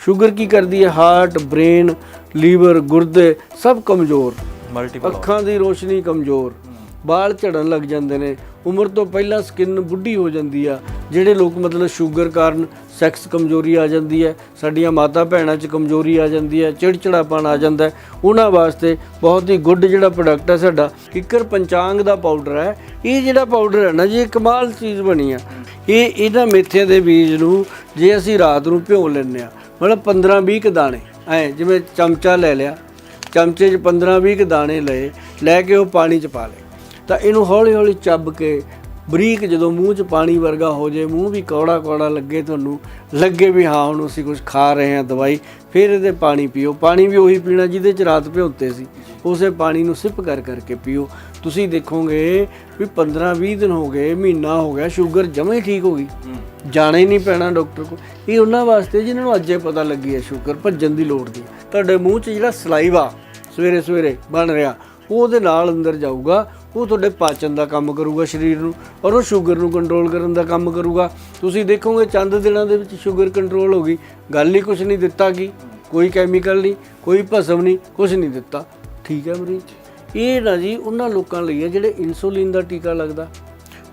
Sugar ਕੀ ਕਰਦੀ ਹੈ? Heart brain liver ਗੁਰਦੇ ਸਭ ਕਮਜ਼ੋਰ। ਮਲਟੀਪਲ ਅੱਖਾਂ ਦੀ ਰੋਸ਼ਨੀ ਕਮਜ਼ੋਰ। ਬਾਲ ਝੜਨ ਲੱਗ ਜਾਂਦੇ ਨੇ। ਉਮਰ ਤੋਂ ਪਹਿਲਾਂ ਸਕਿਨ ਬੁੱਢੀ ਹੋ ਜਾਂਦੀ ਆ ਜਿਹੜੇ ਲੋਕ ਮਤਲਬ ਸ਼ੂਗਰ ਕਾਰਨ ਸੈਕਸ ਕਮਜ਼ੋਰੀ ਆ ਜਾਂਦੀ ਹੈ ਸਾਡੀਆਂ ਮਾਤਾ ਭੈਣਾਂ 'ਚ ਕਮਜ਼ੋਰੀ ਆ ਜਾਂਦੀ ਹੈ ਚਿੜਚਿੜਾਪਨ ਆ ਜਾਂਦਾ ਹੈ। ਉਹਨਾਂ ਵਾਸਤੇ ਬਹੁਤ ਹੀ ਗੁੱਡ ਜਿਹੜਾ ਪ੍ਰੋਡਕਟ ਹੈ ਸਾਡਾ ਕਿੱਕਰ ਪੰਚਾਂਗ ਦਾ ਪਾਊਡਰ ਹੈ। ਇਹ ਜਿਹੜਾ ਪਾਊਡਰ ਹੈ ਨਾ ਜੀ ਇਹ ਕਮਾਲ ਚੀਜ਼ ਬਣੀ ਆ। ਇਹ ਇਹਨਾਂ ਮੇਥਿਆਂ ਦੇ ਬੀਜ ਨੂੰ ਜੇ ਅਸੀਂ ਰਾਤ ਨੂੰ ਭਿਓ ਲੈਂਦੇ ਆ ਮਤਲਬ 15 20 ਕ ਦਾਣੇ, ਐ ਜਿਵੇਂ ਚਮਚਾ ਲੈ ਲਿਆ, ਚਮਚੇ 'ਚ 15-20 ਕੁ ਦਾਣੇ ਲਏ, ਲੈ ਕੇ ਉਹ ਪਾਣੀ 'ਚ ਪਾ ਲਏ। ਤਾਂ ਇਹਨੂੰ ਹੌਲੀ-ਹੌਲੀ ਚੱਬ ਕੇ ਬਰੀਕ ਜਦੋਂ ਮੂੰਹ 'ਚ ਪਾਣੀ ਵਰਗਾ ਹੋ ਜੇ, ਮੂੰਹ ਵੀ ਕੌੜਾ ਕੌੜਾ ਲੱਗੇ ਤੁਹਾਨੂੰ, ਲੱਗੇ ਵੀ ਹਾਂ, ਹੁਣ ਅਸੀਂ ਕੁਝ ਖਾ ਰਹੇ ਹਾਂ ਦਵਾਈ, ਫਿਰ ਇਹਦੇ ਪਾਣੀ ਪੀਓ। ਪਾਣੀ ਵੀ ਉਹੀ ਪੀਣਾ ਜਿਹਦੇ 'ਚ ਰਾਤ ਭਿਉਂਤੇ ਸੀ। ਉਸੇ ਪਾਣੀ ਨੂੰ ਸਿਪ ਕਰ ਕਰਕੇ ਪੀਓ। ਤੁਸੀਂ ਦੇਖੋਗੇ ਵੀ 15-20 ਦਿਨ ਹੋ ਗਏ ਮਹੀਨਾ ਹੋ ਗਿਆ ਸ਼ੂਗਰ ਜਮਾਂ ਠੀਕ ਹੋ ਗਈ। ਜਾਣਾ ਹੀ ਨਹੀਂ ਪੈਣਾ ਡਾਕਟਰ ਕੋਲ। ਇਹ ਉਹਨਾਂ ਵਾਸਤੇ ਜਿਨ੍ਹਾਂ ਨੂੰ ਅੱਜੇ ਪਤਾ ਲੱਗੀ ਹੈ ਸ਼ੂਗਰ ਭੱਜਣ ਦੀ ਲੋੜ ਨਹੀਂ ਤੁਹਾਡੇ ਮੂੰਹ 'ਚ ਜਿਹੜਾ ਸਲਾਈਵਾ ਸਵੇਰੇ ਸਵੇਰੇ ਬਣ ਰਿਹਾ ਉਹ ਉਹਦੇ ਨਾਲ ਅੰਦਰ ਜਾਊਗਾ ਉਹ ਤੁਹਾਡੇ ਪਾਚਨ ਦਾ ਕੰਮ ਕਰੂਗਾ ਸਰੀਰ ਨੂੰ ਔਰ ਉਹ ਸ਼ੂਗਰ ਨੂੰ ਕੰਟਰੋਲ ਕਰਨ ਦਾ ਕੰਮ ਕਰੂਗਾ। ਤੁਸੀਂ ਦੇਖੋਗੇ ਚੰਦ ਦਿਨਾਂ ਦੇ ਵਿੱਚ ਸ਼ੂਗਰ ਕੰਟਰੋਲ ਹੋ ਗਈ। ਗੱਲ ਹੀ ਕੁਝ ਨਹੀਂ ਦਿੱਤਾ ਕੀ। ਕੋਈ ਕੈਮੀਕਲ ਨਹੀਂ ਕੋਈ ਭਸਮ ਨਹੀਂ ਕੁਝ ਨਹੀਂ ਦਿੱਤਾ। ਠੀਕ ਹੈ ਮਰੀਜ਼ ਇਹ ਨਾ ਜੀ ਉਹਨਾਂ ਲੋਕਾਂ ਲਈ ਹੈ ਜਿਹੜੇ ਇਨਸੂਲਿਨ ਦਾ ਟੀਕਾ ਲੱਗਦਾ।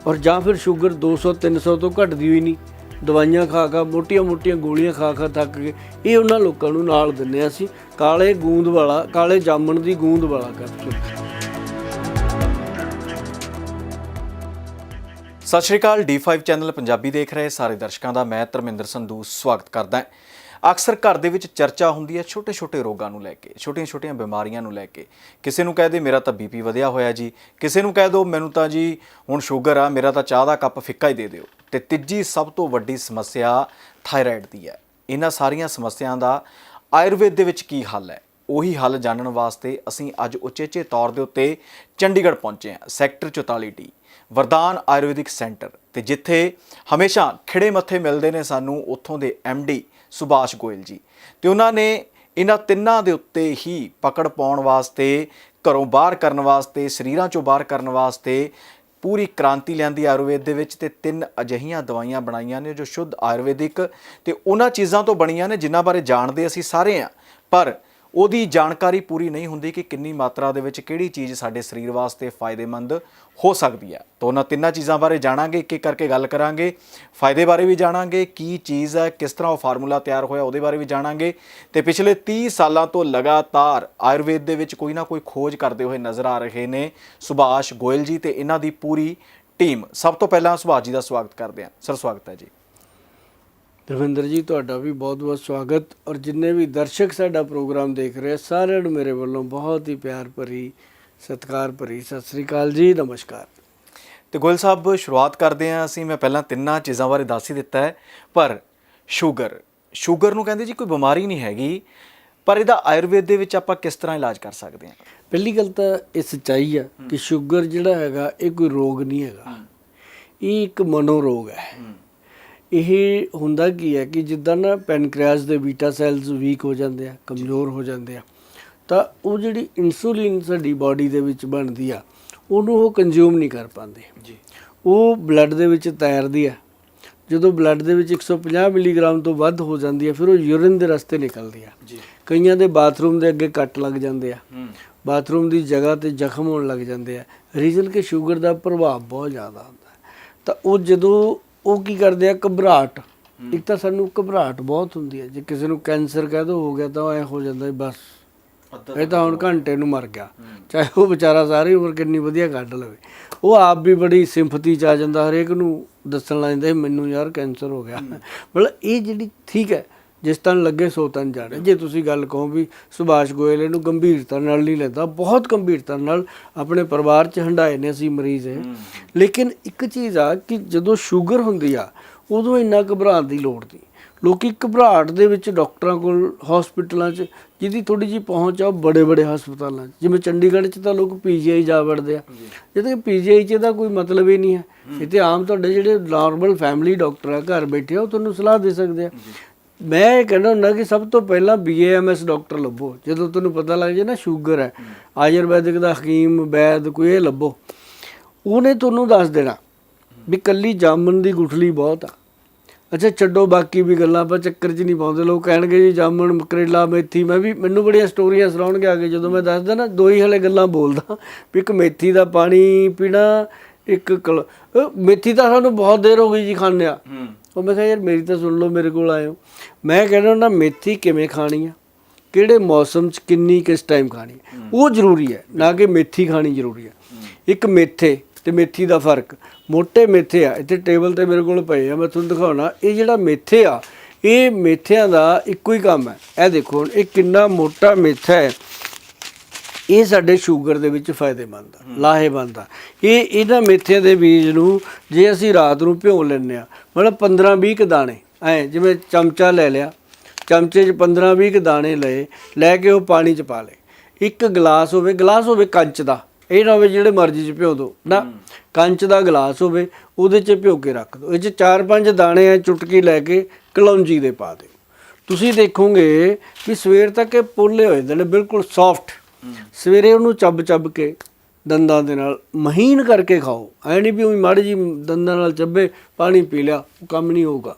ਔਰ ਜਾਂ ਫਿਰ ਸ਼ੂਗਰ 200 300 ਤੋਂ ਘਟਦੀ ਹੋਈ ਨਹੀਂ। ਦਵਾਈਆਂ ਖਾ ਖਾ ਮੋਟੀਆਂ-ਮੋਟੀਆਂ ਗੋਲੀਆਂ ਖਾ ਖਾ ਥੱਕ ਗਏ। ਇਹ ਉਹਨਾਂ ਲੋਕਾਂ ਨੂੰ ਨਾਲ ਦਿੰਨੇ ਆ ਅਸੀਂ। ਕਾਲੇ ਗੂੰਦ ਵਾਲਾ, ਕਾਲੇ ਜਾਮਣ ਦੀ ਗੂੰਦ ਵਾਲਾ ਕੈਪਸੂਲ ਸਤਿ ਸ਼੍ਰੀ ਅਕਾਲ D5 ਚੈਨਲ ਪੰਜਾਬੀ ਦੇਖ ਰਹੇ ਸਾਰੇ ਦਰਸ਼ਕਾਂ ਦਾ। ਮੈਂ ਧਰਮਿੰਦਰ ਸੰਧੂ, ਸਵਾਗਤ ਕਰਦਾ ਹਾਂ। ਅਕਸਰ ਘਰ ਦੇ ਵਿੱਚ ਚਰਚਾ ਹੁੰਦੀ ਹੈ ਛੋਟੇ-ਛੋਟੇ ਰੋਗਾਂ ਨੂੰ ਲੈ ਕੇ, ਛੋਟੀਆਂ-ਛੋਟੀਆਂ ਬਿਮਾਰੀਆਂ ਨੂੰ ਲੈ ਕੇ। ਕਿਸੇ ਨੂੰ ਕਹਿ ਦੇ, ਮੇਰਾ ਤਾਂ ਬੀਪੀ ਵਧਿਆ ਹੋਇਆ ਜੀ। ਕਿਸੇ ਨੂੰ ਕਹਿ ਦੋ, ਮੈਨੂੰ ਤਾਂ ਜੀ ਹੁਣ ਸ਼ੂਗਰ ਆ, ਮੇਰਾ ਤਾਂ ਚਾਹ ਦਾ ਕੱਪ ਫਿੱਕਾ ਹੀ ਦੇ ਦਿਓ। ਤੇ ਤੀਜੀ ਸਭ ਤੋਂ ਵੱਡੀ ਸਮੱਸਿਆ ਥਾਇਰਾਇਡ ਦੀ ਹੈ। ਇਹਨਾਂ ਸਾਰੀਆਂ ਸਮੱਸਿਆਵਾਂ ਦਾ ਆਯੁਰਵੇਦ ਦੇ ਵਿੱਚ ਕੀ ਹੱਲ ਹੈ? ਉਹੀ ਹੱਲ ਜਾਣਨ ਵਾਸਤੇ ਅਸੀਂ ਅੱਜ ਉਚੇਚੇ ਤੌਰ ਦੇ ਉੱਤੇ ਚੰਡੀਗੜ੍ਹ ਪਹੁੰਚੇ ਹਾਂ, ਸੈਕਟਰ 44D ਵਰਦਾਨ ਆਯੁਰਵੈਦਿਕ ਸੈਂਟਰ। ਤੇ ਜਿੱਥੇ ਹਮੇਸ਼ਾ ਖਿੜੇ ਮੱਥੇ ਮਿਲਦੇ ਨੇ ਸਾਨੂੰ, ਉੱਥੋਂ ਦੇ ਡੀ ਸੁਭਾਸ਼ ਗੋਇਲ ਜੀ। ਤੇ ਉਹਨਾਂ ਨੇ ਇਹਨਾਂ ਤਿੰਨਾਂ ਦੇ ਉੱਤੇ ਹੀ ਪਕੜ ਪਾਉਣ ਵਾਸਤੇ, ਘਰੋਂ ਬਾਹਰ ਕਰਨ ਵਾਸਤੇ, ਸਰੀਰਾਂ ਚੋਂ ਬਾਹਰ ਕਰਨ ਵਾਸਤੇ ਪੂਰੀ ਕ੍ਰਾਂਤੀ ਲਿਆਂਦੀ ਆਯੁਰਵੇਦ ਦੇ ਵਿੱਚ ਤੇ ਤਿੰਨ ਅਜਿਹੀਆਂ ਦਵਾਈਆਂ ਬਣਾਈਆਂ ਨੇ ਜੋ ਸ਼ੁੱਧ ਆਯੁਰਵੈਦਿਕ ਤੇ ਉਹਨਾਂ ਚੀਜ਼ਾਂ ਤੋਂ ਬਣੀਆਂ ਨੇ ਜਿਨ੍ਹਾਂ ਬਾਰੇ ਜਾਣਦੇ ਅਸੀਂ ਸਾਰੇ ਆ ਪਰ ਉਹਦੀ ਜਾਣਕਾਰੀ ਪੂਰੀ ਨਹੀਂ ਹੁੰਦੀ ਕਿ ਕਿੰਨੀ ਮਾਤਰਾ ਦੇ ਵਿੱਚ ਕਿਹੜੀ ਚੀਜ਼ ਸਾਡੇ ਸਰੀਰ ਵਾਸਤੇ ਫਾਇਦੇਮੰਦ ਹੋ ਸਕਦੀ ਹੈ। ਤਾਂ ਉਹਨਾਂ ਤਿੰਨਾਂ ਚੀਜ਼ਾਂ ਬਾਰੇ ਜਾਣਾਂਗੇ ਇੱਕ ਇੱਕ ਕਰਕੇ ਗੱਲ ਕਰਾਂਗੇ। ਫਾਇਦੇ ਬਾਰੇ ਵੀ ਜਾਣਾਂਗੇ, ਕੀ ਚੀਜ਼ ਹੈ, ਕਿਸ ਤਰ੍ਹਾਂ ਉਹ ਫਾਰਮੂਲਾ ਤਿਆਰ ਹੋਇਆ ਉਹਦੇ ਬਾਰੇ ਵੀ ਜਾਣਾਂਗੇ। ਤੇ ਪਿਛਲੇ 30 ਸਾਲਾਂ ਤੋਂ ਲਗਾਤਾਰ ਆਯੁਰਵੇਦ ਦੇ ਵਿੱਚ ਕੋਈ ਨਾ ਕੋਈ ਖੋਜ ਕਰਦੇ ਹੋਏ ਨਜ਼ਰ ਆ ਰਹੇ ਨੇ ਸੁਭਾਸ਼ ਗੋਇਲ ਜੀ ਤੇ ਇਹਨਾਂ ਦੀ ਪੂਰੀ ਟੀਮ। ਸਭ ਤੋਂ ਪਹਿਲਾਂ ਸੁਭਾਸ਼ ਜੀ ਦਾ ਸਵਾਗਤ ਕਰਦੇ ਹਾਂ। ਸਰ, ਸਵਾਗਤ ਹੈ ਜੀ। ਦਰਵਿੰਦਰ ਜੀ ਤੁਹਾਡਾ ਵੀ ਬਹੁਤ-ਬਹੁਤ ਸਵਾਗਤ। ਔਰ ਜਿੰਨੇ ਵੀ ਦਰਸ਼ਕ ਸਾਡਾ ਪ੍ਰੋਗਰਾਮ ਦੇਖ ਰਹੇ ਆ, ਸਾਰਿਆਂ ਨੂੰ ਮੇਰੇ ਵੱਲੋਂ ਬਹੁਤ ਹੀ ਪਿਆਰ ਭਰੀ ਸਤਿਕਾਰ ਭਰੀ ਸਤਿ ਸ੍ਰੀ ਅਕਾਲ ਜੀ ਨਮਸਕਾਰ। ਤੇ ਗੋਇਲ ਸਾਹਿਬ ਸ਼ੁਰੂਆਤ ਕਰਦੇ ਹਾਂ ਅਸੀਂ। ਮੈਂ ਪਹਿਲਾਂ ਤਿੰਨਾਂ ਚੀਜ਼ਾਂ ਬਾਰੇ ਦੱਸ ਹੀ ਦਿੱਤਾ ਹੈ ਪਰ ਸ਼ੂਗਰ ਸ਼ੂਗਰ ਨੂੰ ਕਹਿੰਦੇ ਜੀ ਕੋਈ ਬਿਮਾਰੀ ਨਹੀਂ ਹੈਗੀ ਪਰ ਇਹਦਾ ਆਯੁਰਵੇਦ ਦੇ ਵਿੱਚ ਆਪਾਂ ਕਿਸ ਤਰ੍ਹਾਂ ਇਲਾਜ ਕਰ ਸਕਦੇ ਹਾਂ? ਪਹਿਲੀ ਗੱਲ ਤਾਂ ਇਹ ਸੱਚਾਈ ਆ ਕਿ ਸ਼ੂਗਰ ਜਿਹੜਾ ਹੈਗਾ ਇਹ ਕੋਈ ਰੋਗ ਨਹੀਂ ਹੈਗਾ। ਇਹ ਇੱਕ ਮਨੋ ਰੋਗ ਹੈ। ਇਹ ਹੁੰਦਾ ਕੀ ਹੈ ਕਿ ਜਿੱਦਾਂ ਨਾ ਪੈਨਕ੍ਰੀਆਸ ਦੇ ਬੀਟਾ ਸੈਲਸ ਵੀਕ ਹੋ ਜਾਂਦੇ ਆ ਕਮਜ਼ੋਰ ਹੋ ਜਾਂਦੇ ਆ ਤਾਂ ਉਹ ਜਿਹੜੀ ਇਨਸੂਲਿਨ ਸਾਡੀ ਬਾਡੀ ਦੇ ਵਿੱਚ ਬਣਦੀ ਆ ਉਹਨੂੰ ਉਹ ਕੰਜ਼ਿਊਮ ਨਹੀਂ ਕਰ ਪਾਉਂਦੇ। ਜੀ। ਉਹ ਬਲੱਡ ਦੇ ਵਿੱਚ ਤੈਰਦੀ ਆ। ਜਦੋਂ ਬਲੱਡ ਦੇ ਵਿੱਚ 150 ਮਿਲੀਗ੍ਰਾਮ ਤੋਂ ਵੱਧ ਹੋ ਜਾਂਦੀ ਆ ਫਿਰ ਉਹ ਯੂਰਿਨ ਦੇ ਰਸਤੇ ਨਿਕਲਦੀ ਆ। ਜੀ। ਕਈਆਂ ਦੇ ਬਾਥਰੂਮ ਦੇ ਅੱਗੇ ਕੱਟ ਲੱਗ ਜਾਂਦੇ ਆ। ਬਾਥਰੂਮ ਦੀ ਜਗ੍ਹਾ ਤੇ ਜ਼ਖਮ ਹੋਣ ਲੱਗ ਜਾਂਦੇ ਆ। ਰੀਜ਼ਨ ਕਿ ਸ਼ੂਗਰ ਦਾ ਪ੍ਰਭਾਵ ਬਹੁਤ ਜ਼ਿਆਦਾ ਹੁੰਦਾ। ਤਾਂ ਉਹ ਜਦੋਂ ਉਹ ਕੀ ਕਰਦੇ ਆ? ਘਬਰਾਹਟ। ਇੱਕ ਤਾਂ ਸਾਨੂੰ ਘਬਰਾਹਟ ਬਹੁਤ ਹੁੰਦੀ ਹੈ। ਜੇ ਕਿਸੇ ਨੂੰ ਕੈਂਸਰ ਕਹਿ ਦੋ ਹੋ ਗਿਆ ਤਾਂ ਐ ਹੋ ਜਾਂਦਾ ਬਸ। ਇਹ ਤਾਂ ਹੁਣ ਘੰਟੇ ਨੂੰ ਮਰ ਗਿਆ। ਚਾਹੇ ਉਹ ਵਿਚਾਰਾ ਸਾਰੀ ਉਮਰ ਕਿੰਨੀ ਵਧੀਆ ਕੱਢ ਲਵੇ। ਉਹ ਆਪ ਵੀ ਬੜੀ ਸਿੰਪਥੀ ਚ ਆ ਜਾਂਦਾ ਹਰੇਕ ਨੂੰ ਦੱਸਣ ਲੱਗ ਜਾਂਦਾ ਮੈਨੂੰ ਯਾਰ ਕੈਂਸਰ ਹੋ ਗਿਆ। ਮਤਲਬ ਇਹ ਜਿਹੜੀ ਠੀਕ ਹੈ ਜਿਸ ਤਨ ਲੱਗੇ ਸੋ ਤਨ ਜਾਣੇ। ਜੇ ਤੁਸੀਂ ਗੱਲ ਕਹੋ ਵੀ ਸੁਭਾਸ਼ ਗੋਇਲ ਇਹਨੂੰ ਗੰਭੀਰਤਾ ਨਾਲ ਨਹੀਂ ਲੈਂਦਾ ਬਹੁਤ ਗੰਭੀਰਤਾ ਨਾਲ ਆਪਣੇ ਪਰਿਵਾਰ ਚ ਹੰਡਾਏ ਨੇ ਅਸੀਂ ਮਰੀਜ਼ ਇਹ। ਲੇਕਿਨ ਇੱਕ ਚੀਜ਼ ਆ ਕਿ ਜਦੋਂ ਸ਼ੂਗਰ ਹੁੰਦੀ ਆ ਉਦੋਂ ਇੰਨਾ ਘਬਰਾਉਣ ਦੀ ਲੋੜ ਨਹੀਂ। ਲੋਕੀ ਘਬਰਾਹਟ ਦੇ ਵਿੱਚ ਡਾਕਟਰਾਂ ਕੋਲ ਹਸਪੀਟਲਾਂ 'ਚ ਜਿਹਦੀ ਥੋੜੀ ਜੀ ਪਹੁੰਚ ਆ ਬੜੇ ਬੜੇ ਹਸਪਤਾਲਾਂ 'ਚ। ਜਿਵੇਂ ਚੰਡੀਗੜ੍ਹ 'ਚ ਤਾਂ ਲੋਕ ਪੀਜੀਆਈ ਜਾ ਵੜਦੇ ਆ। ਜਦੋਂ ਕਿ ਪੀਜੀਆਈ 'ਚ ਦਾ ਕੋਈ ਮਤਲਬ ਹੀ ਨਹੀਂ ਹੈ। ਇੱਥੇ ਆਮ ਤੁਹਾਡੇ ਜਿਹੜੇ ਨਾਰਮਲ ਫੈਮਿਲੀ ਡਾਕਟਰ ਆ ਘਰ ਬੈਠੇ ਆ ਉਹ ਤੁਹਾਨੂੰ ਸਲਾਹ ਦੇ ਸਕਦੇ ਆ। ਮੈਂ ਇਹ ਕਹਿੰਦਾ ਹੁੰਦਾ ਕਿ ਸਭ ਤੋਂ ਪਹਿਲਾਂ ਬੀਏਐਮਐਸ ਡਾਕਟਰ ਲੱਭੋ। ਜਦੋਂ ਤੁਹਾਨੂੰ ਪਤਾ ਲੱਗ ਜੇ ਨਾ ਸ਼ੂਗਰ ਹੈ, ਆਯੁਰਵੈਦਿਕ ਦਾ ਹਕੀਮ, ਵੈਦ, ਕੋਈ ਇਹ ਲੱਭੋ। ਉਹਨੇ ਤੁਹਾਨੂੰ ਦੱਸ ਦੇਣਾ ਵੀ ਕੱਲੀ ਜਾਮਨ ਦੀ ਗੁਠਲੀ ਬਹੁਤ ਆ। ਅੱਛਾ, ਛੱਡੋ ਬਾਕੀ ਵੀ ਗੱਲਾਂ, ਆਪਾਂ ਚੱਕਰ 'ਚ ਨਹੀਂ ਪਾਉਂਦੇ। ਲੋਕ ਕਹਿਣਗੇ ਜੀ ਜਾਮਣ, ਕਰੇਲਾ, ਮੇਥੀ, ਮੈਂ ਵੀ ਮੈਨੂੰ ਬੜੀਆਂ ਸਟੋਰੀਆਂ ਸੁਣਾਉਣਗੇ ਆ ਕੇ। ਜਦੋਂ ਮੈਂ ਦੱਸਦਾ ਨਾ, ਦੋ ਹੀ ਹਲੇ ਗੱਲਾਂ ਬੋਲਦਾ। ਵੀ ਇੱਕ ਮੇਥੀ ਦਾ ਪਾਣੀ ਪੀਣਾ, ਇੱਕ ਕਲ ਮੇਥੀ ਤਾਂ ਸਾਨੂੰ ਬਹੁਤ ਦੇਰ ਹੋ ਗਈ ਜੀ ਖਾਂਦਿਆਂ। ਹੂੰ। ਉਹ ਮੈਂ ਕਿਹਾ ਯਾਰ ਮੇਰੀ ਤਾਂ ਸੁਣ ਲਓ ਮੇਰੇ ਕੋਲ ਆਇਓ। ਮੈਂ ਕਹਿੰਦਾ ਨਾ ਮੇਥੀ ਕਿਵੇਂ ਖਾਣੀ ਆ? ਕਿਹੜੇ ਮੌਸਮ 'ਚ ਕਿੰਨੀ ਕਿਸ ਟਾਈਮ ਖਾਣੀ। ਉਹ ਜ਼ਰੂਰੀ ਹੈ ਨਾ ਕਿ ਮੇਥੀ ਖਾਣੀ ਜ਼ਰੂਰੀ ਹੈ। ਇੱਕ ਮੇਥੇ ਤੇ ਮੇਥੀ ਦਾ ਫ਼ਰਕ। ਮੋٹے ਮੇਥੇ ਆ ਇੱਥੇ ਟੇਬਲ ਤੇ ਮੇਰੇ ਕੋਲ ਪਏ ਆ ਮੈਂ ਤੁਹਾਨੂੰ ਦਿਖਾਉਣਾ। ਇਹ ਜਿਹੜਾ ਮੇਥੇ ਆ ਇਹ ਮੇਥਿਆਂ ਦਾ ਇੱਕੋ ਹੀ ਕੰਮ ਹੈ। ਇਹ ਦੇਖੋ ਇਹ ਕਿੰਨਾ ਮੋਟਾ ਮੇਥਾ ਹੈ। ਇਹ ਸਾਡੇ ਸ਼ੂਗਰ ਦੇ ਵਿੱਚ ਫਾਇਦੇਮੰਦ ਆ, ਲਾਹੇਵੰਦ ਆ। ਇਹ ਇਹਨਾਂ ਮੇਥਿਆਂ ਦੇ ਬੀਜ ਨੂੰ ਜੇ ਅਸੀਂ ਰਾਤ ਨੂੰ ਭਿਓ ਲੈਂਦੇ ਆ, ਮਤਲਬ 15 20 ਕ ਦਾਣੇ, ਐ ਜਿਵੇਂ ਚਮਚਾ ਲੈ ਲਿਆ, ਚਮਚੇ 'ਚ 15 20 ਕ ਦਾਣੇ ਲਏ, ਲੈ ਕੇ ਉਹ ਪਾਣੀ 'ਚ ਪਾ ਲਏ। ਇੱਕ ਗਲਾਸ ਹੋਵੇ ਗਲਾਸ ਹੋਵੇ ਕੰਚ ਦਾ, ਇਹ ਨਾ ਹੋਵੇ ਜਿਹੜੇ ਮਰਜ਼ੀ 'ਚ ਭਿਓ ਦੋ, ਨਾ। ਕੰਚ ਦਾ ਗਲਾਸ ਹੋਵੇ, ਉਹਦੇ 'ਚ ਭਿਓ ਕੇ ਰੱਖ ਦਿਓ ਇਹ 'ਚ ਚਾਰ ਪੰਜ ਦਾਣੇ ਆ ਚੁਟਕੀ ਲੈ ਕੇ ਕਲੌਂਜੀ ਦੇ ਪਾ ਦਿਓ। ਤੁਸੀਂ ਦੇਖੋਗੇ ਵੀ ਸਵੇਰ ਤੱਕ ਇਹ ਪੋਲੇ ਹੋ ਜਾਂਦੇ ਨੇ, ਬਿਲਕੁਲ ਸੌਫਟ ਸਵੇਰੇ ਉਹਨੂੰ ਚੱਬ ਚੱਬ ਕੇ ਦੰਦਾਂ ਦੇ ਨਾਲ ਮਹੀਨ ਕਰਕੇ ਖਾਓ। ਐ ਨਹੀਂ ਵੀ ਉਹੀ ਮਾੜੀ ਜੀ ਦੰਦਾਂ ਨਾਲ ਚੱਬੇ, ਪਾਣੀ ਪੀ ਲਿਆ, ਉਹ ਕੰਮ ਨਹੀਂ ਹੋਊਗਾ।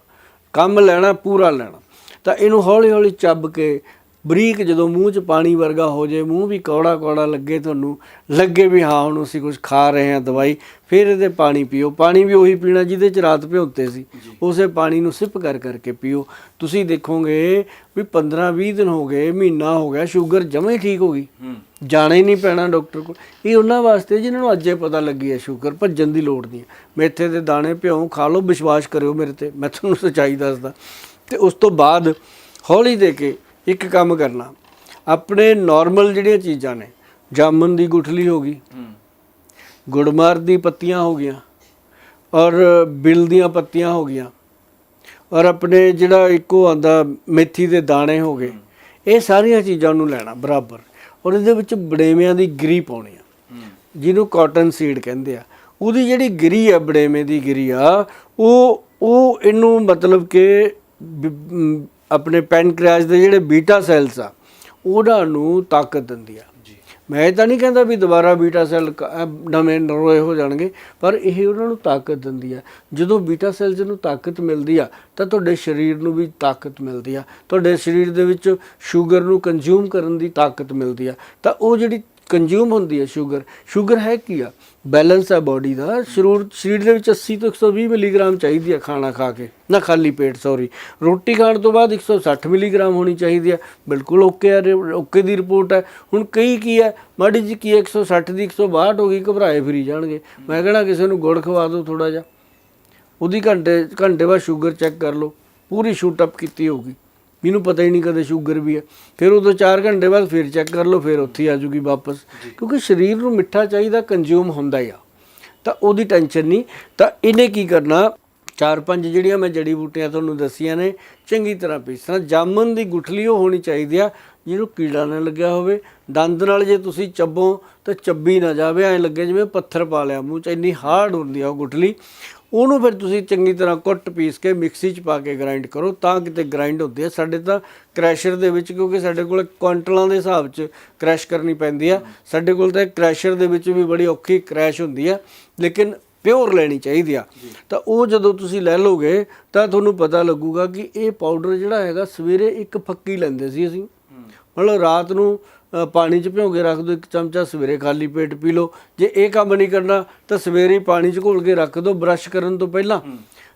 ਕੰਮ ਲੈਣਾ, ਪੂਰਾ ਲੈਣਾ। ਤਾਂ ਇਹਨੂੰ ਹੌਲੀ ਹੌਲੀ ਚੱਬ ਕੇ ਬਰੀਕ ਜਦੋਂ ਮੂੰਹ 'ਚ ਪਾਣੀ ਵਰਗਾ ਹੋ ਜੇ ਮੂੰਹ ਵੀ ਕੌੜਾ ਕੌੜਾ ਲੱਗੇ ਤੁਹਾਨੂੰ ਲੱਗੇ ਵੀ ਹਾਂ ਹੁਣ ਅਸੀਂ ਕੁਝ ਖਾ ਰਹੇ ਹਾਂ ਦਵਾਈ ਫਿਰ ਇਹਦੇ ਪਾਣੀ ਪੀਓ। ਪਾਣੀ ਵੀ ਉਹੀ ਪੀਣਾ ਜਿਹਦੇ 'ਚ ਰਾਤ ਭਿਉਂਤੇ ਸੀ। ਉਸੇ ਪਾਣੀ ਨੂੰ ਸਿਪ ਕਰ ਕਰਕੇ ਪੀਓ। ਤੁਸੀਂ ਦੇਖੋਗੇ ਵੀ 15 20 ਦਿਨ ਹੋ ਗਏ ਮਹੀਨਾ ਹੋ ਗਿਆ ਸ਼ੂਗਰ ਜਮੇ ਠੀਕ ਹੋ ਗਈ। ਜਾਣਾ ਹੀ ਨਹੀਂ ਪੈਣਾ ਡਾਕਟਰ ਕੋਲ। ਇਹ ਉਹਨਾਂ ਵਾਸਤੇ ਜਿਨ੍ਹਾਂ ਨੂੰ ਅੱਜੇ ਪਤਾ ਲੱਗੀ ਹੈ ਸ਼ੂਗਰ ਭੱਜਣ ਦੀ ਲੋੜ ਨਹੀਂ ਮੇਥੇ ਦੇ ਦਾਣੇ ਭਿਉਂ ਖਾ ਲਓ ਵਿਸ਼ਵਾਸ ਕਰਿਓ ਮੇਰੇ ਤੇ। ਮੈਂ ਤੁਹਾਨੂੰ ਸੱਚਾਈ ਦੱਸਦਾ। ਤੇ ਉਸ ਤੋਂ ਬਾਅਦ ਹੌਲੀ ਦੇ ਕੇ ਇੱਕ ਕੰਮ ਕਰਨਾ। ਆਪਣੇ ਨਾਰਮਲ ਜਿਹੜੀਆਂ ਚੀਜ਼ਾਂ ਨੇ ਜਾਮਨ ਦੀ ਗੁਠਲੀ ਹੋ ਗਈ ਗੁੜਮਾਰ ਦੀ ਪੱਤੀਆਂ ਹੋ ਗਈਆਂ ਔਰ ਬਿਲ ਦੀਆਂ ਪੱਤੀਆਂ ਹੋ ਗਈਆਂ ਔਰ ਆਪਣੇ ਜਿਹੜਾ ਇੱਕੋ ਆਂਦਾ ਮੇਥੀ ਦੇ ਦਾਣੇ ਹੋ ਗਏ ਇਹ ਸਾਰੀਆਂ ਚੀਜ਼ਾਂ ਨੂੰ ਲੈਣਾ ਬਰਾਬਰ। ਔਰ ਇਹਦੇ ਵਿੱਚ ਬੜੇਵਿਆਂ ਦੀ ਗਰੀ ਪਾਉਣੀ ਆ। ਜਿਹਨੂੰ ਕਾਟਨ ਸੀਡ ਕਹਿੰਦੇ ਆ। ਉਹਦੀ ਜਿਹੜੀ ਗਿਰੀ ਆ ਬੜੇਵੇਂ ਦੀ ਗਿਰੀ ਆ ਉਹ ਉਹ ਇਹਨੂੰ ਮਤਲਬ ਕਿ ਆਪਣੇ ਪੈਨਕ੍ਰੀਆਸ ਦੇ ਜਿਹੜੇ ਬੀਟਾ ਸੈਲਸ ਆ ਉਹਨਾਂ ਨੂੰ ਤਾਕਤ ਦਿੰਦੀ ਆ। ਜੀ। ਮੈਂ ਇਹ ਤਾਂ ਨਹੀਂ ਕਹਿੰਦਾ ਵੀ ਦੁਬਾਰਾ ਬੀਟਾ ਸੈੱਲ ਨਵੇਂ ਨਰੋਏ ਹੋ ਜਾਣਗੇ ਪਰ ਇਹ ਉਹਨਾਂ ਨੂੰ ਤਾਕਤ ਦਿੰਦੀ ਆ। ਜਦੋਂ ਬੀਟਾ ਸੈੱਲਸ ਨੂੰ ਤਾਕਤ ਮਿਲਦੀ ਆ ਤਾਂ ਤੁਹਾਡੇ ਸਰੀਰ ਨੂੰ ਵੀ ਤਾਕਤ ਮਿਲਦੀ ਆ। ਤੁਹਾਡੇ ਸਰੀਰ ਦੇ ਵਿੱਚ ਸ਼ੂਗਰ ਨੂੰ ਕੰਜ਼ਿਊਮ ਕਰਨ ਦੀ ਤਾਕਤ ਮਿਲਦੀ ਆ। ਤਾਂ ਉਹ ਜਿਹੜੀ ਕੰਜ਼ਿਊਮ ਹੁੰਦੀ ਹੈ ਸ਼ੂਗਰ ਸ਼ੂਗਰ ਹੈ ਕੀ ਆ? ਬੈਲੈਂਸ ਹੈ ਬਾਡੀ ਦਾ। ਸ਼ਰੀਰ ਸਰੀਰ ਦੇ ਵਿੱਚ 80 ਤੋਂ 120 ਮਿਲੀਗ੍ਰਾਮ ਚਾਹੀਦੀ ਹੈ ਖਾਣਾ ਖਾ ਕੇ। ਨਾ ਖਾਲੀ ਪੇਟ ਸੌਰੀ ਰੋਟੀ ਖਾਣ ਤੋਂ ਬਾਅਦ 160 ਮਿਲੀਗ੍ਰਾਮ ਹੋਣੀ ਚਾਹੀਦੀ ਹੈ ਬਿਲਕੁਲ ਓਕੇ ਹੈ ਓਕੇ ਦੀ ਰਿਪੋਰਟ ਹੈ ਹੁਣ ਕਈ ਕੀ ਹੈ ਮਾੜੀ ਜੀ ਕੀ ਹੈ, 160 ਦੀ 162 ਹੋ ਗਈ ਘਬਰਾਏ ਫਿਰੀ ਜਾਣਗੇ। ਮੈਂ ਕਹਿਣਾ ਕਿਸੇ ਨੂੰ ਗੁੜ ਖਵਾ ਦਿਓ ਥੋੜਾ ਜਿਹਾ। ਉਹਦੀ ਘੰਟੇ ਘੰਟੇ ਬਾਅਦ ਸ਼ੂਗਰ ਚੈੱਕ ਕਰ ਲਓ। ਪੂਰੀ ਸ਼ੂਟ ਅਪ ਕੀਤੀ ਮੈਨੂੰ ਪਤਾ ਹੀ ਨਹੀਂ ਕਦੇ ਸ਼ੂਗਰ ਵੀ ਹੈ। ਫਿਰ ਉਦੋਂ 4 ਘੰਟੇ ਬਾਅਦ ਫਿਰ ਚੈੱਕ ਕਰ ਲਓ ਫਿਰ ਉੱਥੇ ਆ ਜੂਗੀ ਵਾਪਸ। ਕਿਉਂਕਿ ਸਰੀਰ ਨੂੰ ਮਿੱਠਾ ਚਾਹੀਦਾ ਕੰਜ਼ਿਊਮ ਹੁੰਦਾ ਹੀ ਆ। ਤਾਂ ਉਹਦੀ ਟੈਨਸ਼ਨ ਨਹੀਂ। ਤਾਂ ਇਹਨੇ ਕੀ ਕਰਨਾ? ਚਾਰ ਪੰਜ ਜਿਹੜੀਆਂ ਮੈਂ ਜੜੀ ਬੂਟੀਆਂ ਤੁਹਾਨੂੰ ਦੱਸੀਆਂ ਨੇ ਚੰਗੀ ਤਰ੍ਹਾਂ ਪੀਸਣਾ ਜਾਮਨ ਦੀ ਗੁਠਲੀ ਉਹ ਹੋਣੀ ਚਾਹੀਦੀ ਆ ਜਿਹਨੂੰ ਕੀੜਾ ਨਾ ਲੱਗਿਆ ਹੋਵੇ। ਦੰਦ ਨਾਲ ਜੇ ਤੁਸੀਂ ਚੱਬੋ ਤਾਂ ਚੱਬੀ ਨਾ ਜਾਵੇ। ਐਂ ਲੱਗੇ ਜਿਵੇਂ ਪੱਥਰ ਪਾ ਲਿਆ ਮੂੰਹ 'ਚ। ਇੰਨੀ ਹਾਰਡ ਹੁੰਦੀ ਆ ਉਹ ਗੁਠਲੀ। ਉਹਨੂੰ ਫਿਰ ਤੁਸੀਂ ਚੰਗੀ ਤਰ੍ਹਾਂ ਕੁੱਟ ਪੀਸ ਕੇ ਮਿਕਸੀ 'ਚ ਪਾ ਕੇ ਗ੍ਰਾਈਂਡ ਕਰੋ ਤਾਂ ਕਿਤੇ ਗ੍ਰਾਈਂਡ ਹੁੰਦੀ ਹੈ ਸਾਡੇ ਤਾਂ ਕ੍ਰੈਸ਼ਰ ਦੇ ਵਿੱਚ ਕਿਉਂਕਿ ਸਾਡੇ ਕੋਲ ਕੁਆਂਟਲਾਂ ਦੇ ਹਿਸਾਬ 'ਚ ਕ੍ਰੈਸ਼ ਕਰਨੀ ਪੈਂਦੀ ਆ। ਸਾਡੇ ਕੋਲ ਤਾਂ ਕ੍ਰੈਸ਼ਰ ਦੇ ਵਿੱਚ ਵੀ ਬੜੀ ਔਖੀ ਕ੍ਰੈਸ਼ ਹੁੰਦੀ ਆ ਲੇਕਿਨ ਪਿਓਰ ਲੈਣੀ ਚਾਹੀਦੀ ਆ। ਤਾਂ ਉਹ ਜਦੋਂ ਤੁਸੀਂ ਲੈ ਲੋਗੇ ਤਾਂ ਤੁਹਾਨੂੰ ਪਤਾ ਲੱਗੂਗਾ ਕਿ ਇਹ ਪਾਊਡਰ ਜਿਹੜਾ ਹੈਗਾ ਸਵੇਰੇ ਇੱਕ ਫੱਕੀ ਲੈਂਦੇ ਸੀ ਅਸੀਂ। ਮਤਲਬ ਰਾਤ ਨੂੰ ਪਾਣੀ 'ਚ ਭਿਓ ਕੇ ਰੱਖ ਦਿਓ ਇੱਕ ਚਮਚਾ ਸਵੇਰੇ ਖਾਲੀ ਪੇਟ ਪੀ ਲਓ। ਜੇ ਇਹ ਕੰਮ ਨਹੀਂ ਕਰਨਾ ਤਾਂ ਸਵੇਰੇ ਹੀ ਪਾਣੀ 'ਚ ਘੋਲ ਕੇ ਰੱਖ ਦਿਓ ਬਰਸ਼ ਕਰਨ ਤੋਂ ਪਹਿਲਾਂ।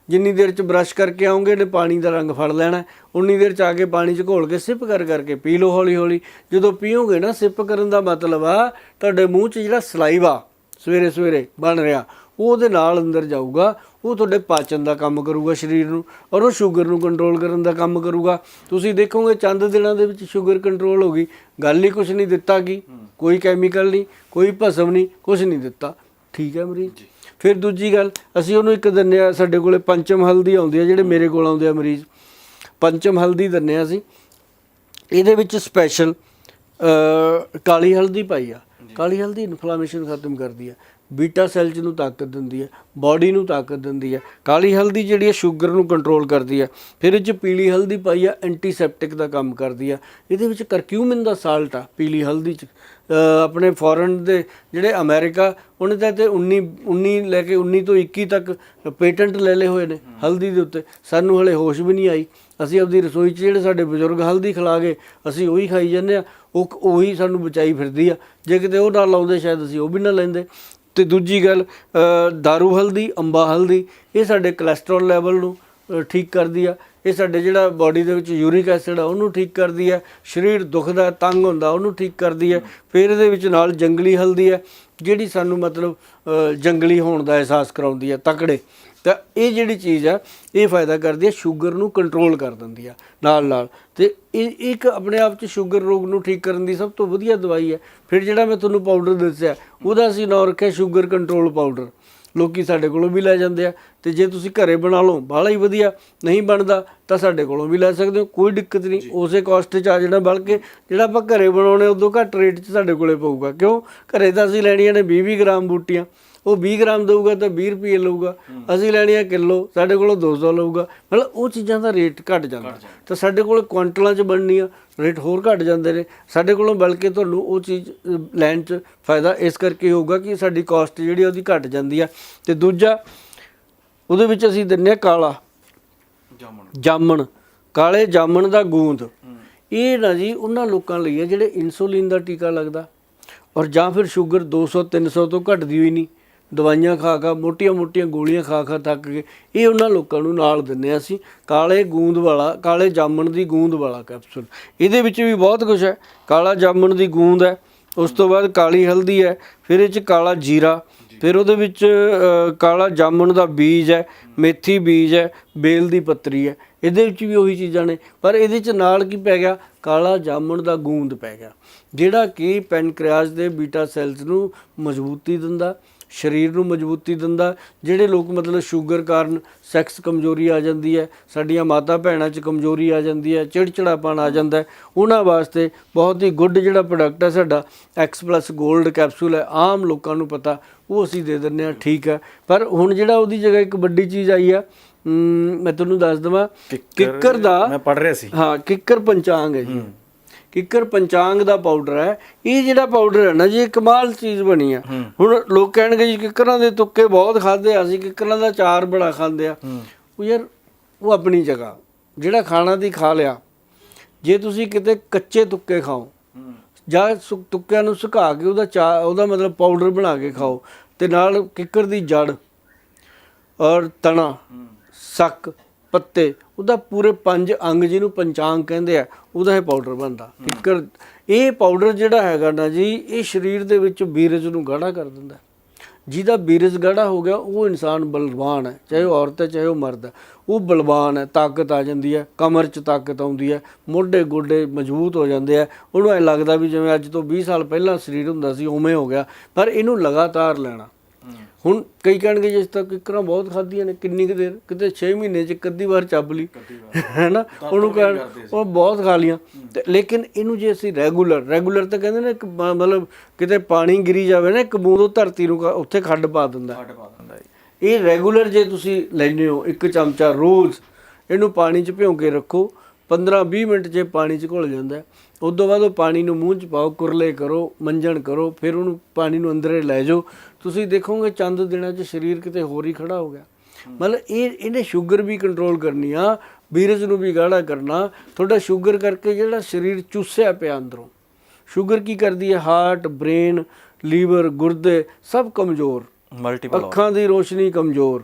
ਜਿੰਨੀ ਦੇਰ 'ਚ ਬਰਸ਼ ਕਰਕੇ ਆਉਂਗੇ ਨੇ ਪਾਣੀ ਦਾ ਰੰਗ ਫੜ ਲੈਣਾ। ਉਨੀ ਦੇਰ 'ਚ ਆ ਕੇ ਪਾਣੀ 'ਚ ਘੋਲ ਕੇ ਸਿਪ ਕਰ ਕਰਕੇ ਪੀ ਲਓ ਹੌਲੀ ਹੌਲੀ ਜਦੋਂ ਪੀਓਗੇ ਨਾ ਸਿਪ ਕਰਨ ਦਾ ਮਤਲਬ ਆ ਤੁਹਾਡੇ ਮੂੰਹ 'ਚ ਜਿਹੜਾ ਸਲਾਈਵਾ ਸਵੇਰੇ ਸਵੇਰੇ ਬਣ ਰਿਹਾ ਉਹ ਉਹਦੇ ਨਾਲ ਅੰਦਰ ਜਾਊਗਾ ਉਹ ਤੁਹਾਡੇ ਪਾਚਨ ਦਾ ਕੰਮ ਕਰੂਗਾ ਸਰੀਰ ਨੂੰ ਔਰ ਉਹ ਸ਼ੂਗਰ ਨੂੰ ਕੰਟਰੋਲ ਕਰਨ ਦਾ ਕੰਮ ਕਰੂਗਾ। ਤੁਸੀਂ ਦੇਖੋਗੇ ਚੰਦ ਦਿਨਾਂ ਦੇ ਵਿੱਚ ਸ਼ੂਗਰ ਕੰਟਰੋਲ ਹੋ ਗਈ। ਗੱਲ ਹੀ ਕੁਝ ਨਹੀਂ ਦਿੱਤਾ ਕੀ? ਕੋਈ ਕੈਮੀਕਲ ਨਹੀਂ ਕੋਈ ਭਸਮ ਨਹੀਂ ਕੁਝ ਨਹੀਂ ਦਿੱਤਾ। ਠੀਕ ਹੈ ਮਰੀਜ਼ ਫਿਰ ਦੂਜੀ ਗੱਲ ਅਸੀਂ ਉਹਨੂੰ ਇੱਕ ਦਿੰਨੇ ਆ ਸਾਡੇ ਕੋਲੇ ਪੰਚਮ ਹਲਦੀ ਆਉਂਦੀ ਆ ਜਿਹੜੇ ਮੇਰੇ ਕੋਲ ਆਉਂਦੇ ਆ ਮਰੀਜ਼ ਪੰਚਮ ਹਲਦੀ ਦਿੰਨੇ ਆ ਅਸੀਂ। ਇਹਦੇ ਵਿੱਚ ਸਪੈਸ਼ਲ ਕਾਲੀ ਹਲਦੀ ਪਾਈ ਆ। ਕਾਲੀ ਹਲਦੀ ਇਨਫਲੇਮੇਸ਼ਨ ਖਤਮ ਕਰਦੀ ਆ। ਬੀਟਾ ਸੈਲਜ਼ ਨੂੰ ਤਾਕਤ ਦਿੰਦੀ ਹੈ, ਬਾਡੀ ਨੂੰ ਤਾਕਤ ਦਿੰਦੀ ਹੈ, ਕਾਲੀ ਹਲਦੀ ਜਿਹੜੀ ਹੈ, ਸ਼ੂਗਰ ਨੂੰ ਕੰਟਰੋਲ ਕਰਦੀ ਹੈ, ਫਿਰ ਇਹ 'ਚ ਪੀਲੀ ਹਲਦੀ ਪਾਈ ਆ ਐਂਟੀਸੈਪਟਿਕ ਦਾ ਕੰਮ ਕਰਦੀ ਆ, ਇਹਦੇ ਵਿੱਚ ਕਰਕਿਊਮਿਨ ਦਾ ਸਾਲਟ ਆ, ਪੀਲੀ ਹਲਦੀ 'ਚ। ਆਪਣੇ ਫੋਰਨ ਦੇ ਜਿਹੜੇ ਅਮਰੀਕਾ, ਉਹਨੇ ਤਾਂ ਤੇ 19 19 ਲੈ ਕੇ 19 ਤੋਂ 21 ਤੱਕ ਪੇਟੈਂਟ ਲੈ ਲਏ ਹੋਏ ਨੇ ਹਲਦੀ ਦੇ ਉੱਤੇ। ਸਾਨੂੰ ਹਲੇ ਹੋਸ਼ ਵੀ ਨਹੀਂ ਆਈ। ਅਸੀਂ ਆਪਦੀ ਰਸੋਈ 'ਚ ਜਿਹੜੇ ਸਾਡੇ ਬਜ਼ੁਰਗ ਹਲਦੀ ਖਿਲਾ ਗਏ ਅਸੀਂ ਉਹੀ ਖਾਈ ਜਾਂਦੇ ਆ, ਉਹ, ਉਹੀ ਸਾਨੂੰ ਬਚਾਈ ਫਿਰਦੀ ਆ। ਜੇ ਕਿਤੇ ਉਹ ਨਾ ਲਾਉਂਦੇ, ਸ਼ਾਇਦ ਅਸੀਂ ਉਹ ਵੀ ਨਾ ਲੈਂਦੇ। ਤੇ ਦੂਜੀ ਗੱਲ ਅ, ਦਾਰੂ ਹਲਦੀ ਅੰਬਾ ਹਲਦੀ ਇਹ ਸਾਡੇ ਕੋਲੇਸਟ੍ਰੋਲ ਲੈਵਲ ਨੂੰ ਠੀਕ ਕਰਦੀ ਆ। ਇਹ ਸਾਡੇ ਜਿਹੜਾ ਬਾਡੀ ਦੇ ਵਿੱਚ ਯੂਰਿਕ ਐਸਿਡ ਆ ਉਹਨੂੰ ਠੀਕ ਕਰਦੀ ਹੈ ਸਰੀਰ ਦੁਖਦਾ ਤੰਗ ਹੁੰਦਾ ਉਹਨੂੰ ਠੀਕ ਕਰਦੀ ਹੈ ਫਿਰ ਇਹਦੇ ਵਿੱਚ ਨਾਲ ਜੰਗਲੀ ਹਲਦੀ ਹੈ ਜਿਹੜੀ ਸਾਨੂੰ ਮਤਲਬ ਜੰਗਲੀ ਹੋਣ ਦਾ ਅਹਿਸਾਸ ਕਰਾਉਂਦੀ ਹੈ ਤਕੜੇ। ਤਾਂ ਇਹ ਜਿਹੜੀ ਚੀਜ਼ ਆ ਇਹ ਫਾਇਦਾ ਕਰਦੀ ਹੈ ਸ਼ੂਗਰ ਨੂੰ ਕੰਟਰੋਲ ਕਰ ਦਿੰਦੀ ਆ ਨਾਲ ਨਾਲ। ਤੇ ਇਹ ਇੱਕ ਆਪਣੇ ਆਪ 'ਚ ਸ਼ੂਗਰ ਰੋਗ ਨੂੰ ਠੀਕ ਕਰਨ ਦੀ ਸਭ ਤੋਂ ਵਧੀਆ ਦਵਾਈ ਹੈ ਫਿਰ ਜਿਹੜਾ ਮੈਂ ਤੁਹਾਨੂੰ ਪਾਊਡਰ ਦੱਸਿਆ ਉਹਦਾ ਅਸੀਂ ਨਾਂ ਰੱਖਿਆ ਸ਼ੂਗਰ ਕੰਟਰੋਲ ਪਾਊਡਰ ਲੋਕੀ ਸਾਡੇ ਕੋਲੋਂ ਵੀ ਲੈ ਜਾਂਦੇ ਆ ਤੇ ਜੇ ਤੁਸੀਂ ਘਰੇ ਬਣਾ ਲਓ ਬਾਹਲਾ ਹੀ ਵਧੀਆ। ਨਹੀਂ ਬਣਦਾ ਤਾਂ ਸਾਡੇ ਕੋਲੋਂ ਵੀ ਲੈ ਸਕਦੇ ਹੋ ਕੋਈ ਦਿੱਕਤ ਨਹੀਂ। ਉਸੇ ਕਾਸਟ 'ਚ ਆ ਜਾਣਾ ਬਲਕਿ ਜਿਹੜਾ ਆਪਾਂ ਘਰੇ ਬਣਾਉਣੇ ਉਦੋਂ ਘੱਟ ਰੇਟ 'ਚ ਸਾਡੇ ਕੋਲੇ ਪਊਗਾ। ਕਿਉਂ? ਘਰੇ ਤਾਂ ਅਸੀਂ ਲੈਣੀਆਂ ਨੇ 20-20 ਗ੍ਰਾਮ ਬੂਟੀਆਂ। ਉਹ 20 ਗ੍ਰਾਮ ਦਊਗਾ ਤਾਂ 20 ਰੁਪਏ ਲਊਗਾ। ਅਸੀਂ ਲੈਣੀਆਂ ਕਿਲੋ ਸਾਡੇ ਕੋਲੋਂ 200 ਲਊਗਾ। ਮਤਲਬ ਉਹ ਚੀਜ਼ਾਂ ਦਾ ਰੇਟ ਘਟ ਜਾਂਦਾ। ਤਾਂ ਸਾਡੇ ਕੋਲ ਕੁਆਂਟਲਾਂ 'ਚ ਬਣਨੀਆਂ ਰੇਟ ਹੋਰ ਘਟ ਜਾਂਦੇ ਨੇ। ਸਾਡੇ ਕੋਲੋਂ ਬਲਕਿ ਤੁਹਾਨੂੰ ਉਹ ਚੀਜ਼ ਲੈਣ 'ਚ ਫਾਇਦਾ ਇਸ ਕਰਕੇ ਹੋਊਗਾ ਕਿ ਸਾਡੀ ਕਾਸਟ ਜਿਹੜੀ ਆ ਉਹਦੀ ਘਟ ਜਾਂਦੀ ਆ। ਤੇ ਦੂਜਾ ਉਹਦੇ ਵਿੱਚ ਅਸੀਂ ਦਿੰਨੇ ਆ ਕਾਲਾ। ਜਾਮਣ। ਜਾਮਣ। ਕਾਲੇ ਜਾਮਣ ਦਾ ਗੂੰਦ। ਇਹ ਨਾ ਜੀ ਉਹਨਾਂ ਲੋਕਾਂ ਲਈ ਹੈ ਜਿਹੜੇ ਇਨਸੂਲਿਨ ਦਾ ਟੀਕਾ ਲੱਗਦਾ। ਔਰ ਜਾਂ ਫਿਰ ਸ਼ੂਗਰ 200 300 ਤੋਂ ਘਟਦੀ ਹੋਈ ਨਹੀਂ। ਦਵਾਈਆਂ ਖਾ ਖਾ ਮੋਟੀਆਂ-ਮੋਟੀਆਂ ਗੋਲੀਆਂ ਖਾ ਖਾ ਥੱਕ ਗਏ। ਇਹ ਉਹਨਾਂ ਲੋਕਾਂ ਨੂੰ ਨਾਲ ਦਿੰਨੇ ਆ ਅਸੀਂ। ਕਾਲੇ ਗੂੰਦ ਵਾਲਾ, ਕਾਲੇ ਜਾਮਣ ਦੀ ਗੂੰਦ ਵਾਲਾ ਕੈਪਸੂਲ ਇਹਦੇ ਵਿੱਚ ਵੀ ਬਹੁਤ ਕੁਝ ਹੈ। ਕਾਲਾ ਜਾਮਣ ਦੀ ਗੂੰਦ ਹੈ। ਉਸ ਤੋਂ ਬਾਅਦ ਕਾਲੀ ਹਲਦੀ ਹੈ। ਫਿਰ ਇਹ ਚ ਕਾਲਾ ਜੀਰਾ। ਫਿਰ ਉਹਦੇ ਵਿੱਚ ਕਾਲਾ ਜਾਮਣ ਦਾ ਬੀਜ ਹੈ। ਮੇਥੀ ਬੀਜ ਹੈ। ਬੇਲ ਦੀ ਪੱਤਰੀ ਹੈ। ਇਹਦੇ ਵਿੱਚ ਵੀ ਉਹੀ ਚੀਜ਼ਾਂ ਨੇ। ਪਰ ਇਹਦੇ ਚ ਨਾਲ ਕੀ ਪੈ ਗਿਆ? ਕਾਲਾ ਜਾਮਣ ਦਾ ਗੂੰਦ ਪੈ ਗਿਆ। ਜਿਹੜਾ ਕਿ ਪੈਨਕ੍ਰੀਆਸ ਦੇ ਬੀਟਾ ਸੈਲਸ ਨੂੰ ਮਜ਼ਬੂਤੀ ਦਿੰਦਾ। ਸਰੀਰ ਨੂੰ ਮਜ਼ਬੂਤੀ ਦਿੰਦਾ ਜਿਹੜੇ ਲੋਕ ਮਤਲਬ ਸ਼ੂਗਰ ਕਾਰਨ ਸੈਕਸ ਕਮਜ਼ੋਰੀ ਆ ਜਾਂਦੀ ਹੈ ਸਾਡੀਆਂ ਮਾਤਾ ਭੈਣਾਂ 'ਚ ਕਮਜ਼ੋਰੀ ਆ ਜਾਂਦੀ ਹੈ ਚਿੜਚਿੜਾਪਨ ਆ ਜਾਂਦਾ ਹੈ ਉਹਨਾਂ ਵਾਸਤੇ ਬਹੁਤ ਹੀ ਗੁੱਡ ਜਿਹੜਾ ਪ੍ਰੋਡਕਟ ਹੈ ਸਾਡਾ ਐਕਸ ਪਲੱਸ 골ਡ ਕੈਪਸੂਲ ਹੈ ਆਮ ਲੋਕਾਂ ਨੂੰ ਪਤਾ ਉਹ ਅਸੀਂ ਦੇ ਦਿੰਦੇ ਹਾਂ ਠੀਕ ਹੈ। ਪਰ ਹੁਣ ਜਿਹੜਾ ਉਹਦੀ ਜਗ੍ਹਾ ਇੱਕ ਵੱਡੀ ਚੀਜ਼ ਆਈ ਆ ਮੈਂ ਤੁਹਾਨੂੰ ਦੱਸ ਦਵਾਂ ਕਿੱਕਰ ਦਾ ਮੈਂ ਪੜ ਰਿਹਾ ਸੀ। ਹਾਂ ਕਿੱਕਰ ਪੰਚਾਂਗ ਹੈ ਜੀ। ਕਿੱਕਰ ਪੰਚਾਂਗ ਦਾ ਪਾਊਡਰ ਹੈ। ਇਹ ਜਿਹੜਾ ਪਾਊਡਰ ਹੈ ਨਾ ਜੀ ਕਮਾਲ ਚੀਜ਼ ਬਣੀ ਆ। ਹੁਣ ਲੋਕ ਕਹਿਣਗੇ ਜੀ ਕਿੱਕਰਾਂ ਦੇ ਤੁੱਕੇ ਬਹੁਤ ਖਾਦੇ ਆ ਅਸੀਂ ਕਿੱਕਰਾਂ ਦਾ ਚਾਰ ਬੜਾ ਖਾਂਦੇ ਆ। ਉਹ ਯਾਰ ਉਹ ਆਪਣੀ ਜਗ੍ਹਾ ਜਿਹੜਾ ਖਾਣਾ ਦੀ ਖਾ ਲਿਆ। ਜੇ ਤੁਸੀਂ ਕਿਤੇ ਕੱਚੇ ਤੁੱਕੇ ਖਾਓ ਜਾਂ ਤੁੱਕਿਆਂ ਨੂੰ ਸੁਕਾ ਕੇ ਉਹਦਾ ਚਾ ਉਹਦਾ ਮਤਲਬ ਪਾਊਡਰ ਬਣਾ ਕੇ ਖਾਓ ਤੇ ਨਾਲ ਕਿੱਕਰ ਦੀ ਜੜ ਔਰ ਤਣਾ ਸੱਕ ਪੱਤੇ ਉਹਦਾ ਪੂਰੇ ਪੰਜ ਅੰਗ ਜਿਹਨੂੰ ਪੰਚਾਂਗ ਕਹਿੰਦੇ ਆ ਉਹਦਾ ਇਹ ਪਾਊਡਰ ਬਣਦਾ। ਕਿੱਕਰ ਇਹ ਪਾਊਡਰ ਜਿਹੜਾ ਹੈਗਾ ਨਾ ਜੀ ਇਹ ਸਰੀਰ ਦੇ ਵਿੱਚ ਬੀਰਜ ਨੂੰ ਗਾੜਾ ਕਰ ਦਿੰਦਾ। ਜਿਹਦਾ ਬੀਰਜ ਗਾੜਾ ਹੋ ਗਿਆ ਉਹ ਇਨਸਾਨ ਬਲਵਾਨ ਹੈ ਚਾਹੇ ਉਹ ਔਰਤ ਹੈ ਚਾਹੇ ਉਹ ਮਰਦ ਹੈ। ਉਹ ਬਲਵਾਨ ਹੈ ਤਾਕਤ ਆ ਜਾਂਦੀ ਹੈ ਕਮਰ 'ਚ ਤਾਕਤ ਆਉਂਦੀ ਹੈ ਮੋਢੇ ਗੋਡੇ ਮਜ਼ਬੂਤ ਹੋ ਜਾਂਦੇ ਆ। ਉਹਨੂੰ ਐ ਲੱਗਦਾ ਵੀ ਜਿਵੇਂ ਅੱਜ ਤੋਂ 20 ਸਾਲ ਪਹਿਲਾਂ ਸਰੀਰ ਹੁੰਦਾ ਸੀ ਉਵੇਂ ਹੋ ਗਿਆ। ਪਰ ਇਹਨੂੰ ਲਗਾਤਾਰ ਲੈਣਾ। ਹੁਣ ਕਈ ਕਹਿਣਗੇ ਜਿਸ ਤੱਕ ਕਿਕਰਾਂ ਬਹੁਤ ਖਾਧੀਆਂ ਨੇ ਕਿੰਨੀ ਕੁ ਦੇਰ? ਕਿਤੇ 6 ਮਹੀਨੇ ਚ ਅੱਧੀ ਵਾਰ ਚੱਬ ਲਈ। ਹੈਨਾ? ਉਹਨੂੰ ਕਹਿਣ ਉਹ ਬਹੁਤ ਖਾ ਲੀਆਂ ਤੇ ਲੇਕਿਨ ਇਹਨੂੰ ਜੇ ਅਸੀਂ ਰੈਗੂਲਰ ਰੈਗੂਲਰ ਤਾਂ ਕਹਿੰਦੇ ਨੇ ਮਤਲਬ ਕਿਤੇ ਪਾਣੀ ਗਿਰੀ ਜਾਵੇ ਨਾ ਇੱਕ ਬੂੰਦ ਉਹ ਧਰਤੀ ਨੂੰ ਉੱਥੇ ਖੱਡ ਪਾ ਦਿੰਦਾ। ਪਾ ਦਿੰਦਾ ਜੀ। ਇਹ ਰੈਗੂਲਰ ਜੇ ਤੁਸੀਂ ਲੈਂਦੇ ਹੋ ਇੱਕ ਚਮਚਾ ਰੋਜ਼ ਇਹਨੂੰ ਪਾਣੀ 'ਚ ਭਿਉਂ ਕੇ ਰੱਖੋ। 15-20 ਮਿੰਟ 'ਚ ਇਹ ਪਾਣੀ 'ਚ ਘੁਲ ਜਾਂਦਾ ਤੋਂ ਬਾਅਦ ਉਹ ਪਾਣੀ ਨੂੰ ਮੂੰਹ 'ਚ ਪਾਓ ਕੁਰਲੇ ਕਰੋ ਮੰਜਣ ਕਰੋ ਫਿਰ ਉਹਨੂੰ ਪਾਣੀ ਨੂੰ ਅੰਦਰੇ ਲੈ ਜਾਓ। ਤੁਸੀਂ ਦੇਖੋਗੇ ਚੰਦ ਦਿਨਾਂ 'ਚ ਸਰੀਰ ਕਿਤੇ ਹੋਰ ਹੀ ਖੜਾ ਹੋ ਗਿਆ। ਮਤਲਬ ਇਹ, ਇਹਨੇ ਸ਼ੂਗਰ ਵੀ ਕੰਟਰੋਲ ਕਰਨੀ ਆ ਬੀਰਜ ਨੂੰ ਵੀ ਗਾੜਾ ਕਰਨਾ। ਤੁਹਾਡਾ ਸ਼ੂਗਰ ਕਰਕੇ ਜਿਹੜਾ ਸਰੀਰ ਚੂਸਿਆ ਪਿਆ ਅੰਦਰੋਂ। ਸ਼ੂਗਰ ਕੀ ਕਰਦੀ ਹੈ? ਹਾਰਟ ਬ੍ਰੇਨ ਲੀਵਰ ਗੁਰਦੇ ਸਭ ਕਮਜ਼ੋਰ। ਮਲਟੀਪਲ ਅੱਖਾਂ ਦੀ ਰੋਸ਼ਨੀ ਕਮਜ਼ੋਰ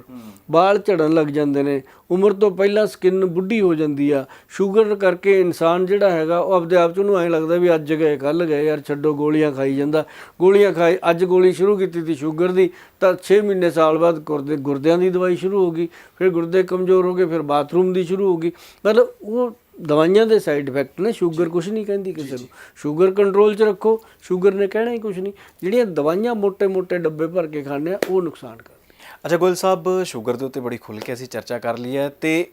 ਵਾਲ ਝੜਨ ਲੱਗ ਜਾਂਦੇ ਨੇ ਉਮਰ ਤੋਂ ਪਹਿਲਾਂ ਸਕਿਨ ਬੁੱਢੀ ਹੋ ਜਾਂਦੀ ਆ। ਸ਼ੂਗਰ ਕਰਕੇ ਇਨਸਾਨ ਜਿਹੜਾ ਹੈਗਾ ਉਹ ਆਪਦੇ ਆਪ ਚ ਉਹਨੂੰ ਐਂ ਲੱਗਦਾ ਵੀ ਅੱਜ ਗਏ ਕੱਲ ਗਏ ਯਾਰ ਛੱਡੋ ਗੋਲੀਆਂ ਖਾਈ ਜਾਂਦਾ। ਗੋਲੀਆਂ ਖਾਈ ਅੱਜ ਗੋਲੀ ਸ਼ੁਰੂ ਕੀਤੀ ਸੀ ਸ਼ੂਗਰ ਦੀ ਤਾਂ 6 ਮਹੀਨੇ ਸਾਲ ਬਾਅਦ ਗੁਰਦੇ ਗੁਰਦਿਆਂ ਦੀ ਦਵਾਈ ਸ਼ੁਰੂ ਹੋ ਗਈ ਫਿਰ ਗੁਰਦੇ ਕਮਜ਼ੋਰ ਹੋ ਗਏ ਫਿਰ ਬਾਥਰੂਮ ਦੀ ਸ਼ੁਰੂ ਹੋ ਗਈ। ਮਤਲਬ ਉਹ ਦਵਾਈਆਂ ਦੇ ਸਾਈਡ ਇਫੈਕਟ ਨੇ ਸ਼ੂਗਰ ਕੁਝ ਨਹੀਂ ਕਹਿੰਦੀ ਕਿਸੇ ਨੂੰ। ਸ਼ੂਗਰ ਕੰਟਰੋਲ 'ਚ ਰੱਖੋ ਸ਼ੂਗਰ ਨੇ ਕਹਿਣਾ ਹੀ ਕੁਝ ਨਹੀਂ। ਜਿਹੜੀਆਂ ਦਵਾਈਆਂ ਮੋਟੇ ਮੋਟੇ ਡੱਬੇ ਭਰ ਕੇ ਖਾਂਦੇ ਆ ਉਹ ਨੁਕਸਾਨ ਕਰਦੇ ਅੱਛਾ ਗੋਲ ਸਾਹਿਬ ਸ਼ੂਗਰ ਦੇ ਉੱਤੇ ਬੜੀ ਖੁੱਲ ਕੇ ਅਸੀਂ ਚਰਚਾ ਕਰ ਲਈ ਹੈ ਤੇ